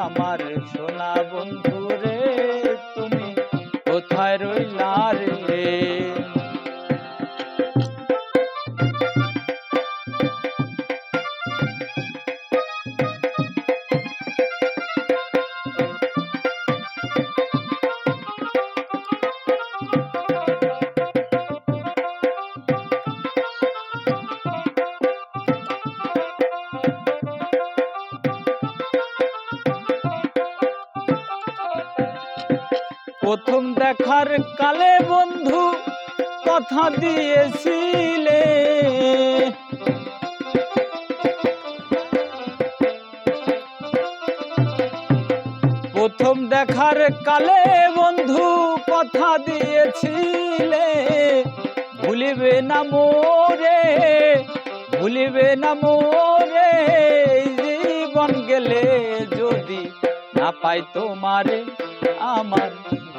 আমার সোনা বন্ধু প্রথম দেখার কালে বন্ধু কথা দিয়েছিলে। প্রথম দেখার কালে বন্ধু কথা দিয়েছিলে। ভুলিবে না মোরে, ভুলিবে না মোরে জীবন গেলে যদি না পাই তোমারে আমার।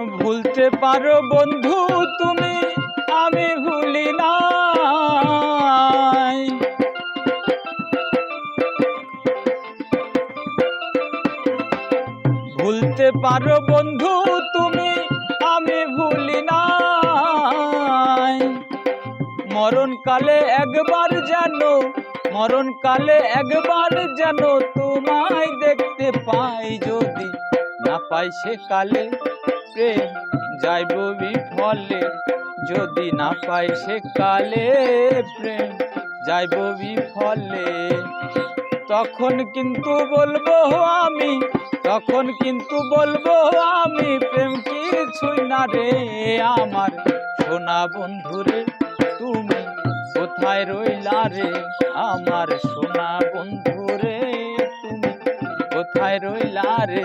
ভুলতে পারো বন্ধু তুমি, আমি ভুলি নাই। ভুলতে পারো বন্ধু তুমি, আমি ভুলি নাই। মরণকালে একবার জানো মরণকালে একবার যেন তোমায় দেখতে পাই যদি না পাই সে কালে প্রেম যাইব বিফলে, যদি না পাই সে কালে প্রেম। যাইব বিফলে, তখন কিন্তু বলব আমি, তখন কিন্তু বলব আমি, প্রেম কিছুই না রে আমার। সোনা বন্ধুরে তুমি কোথায় রইলা রে? আমার সোনা বন্ধুরে তুমি কোথায় রইলা রে?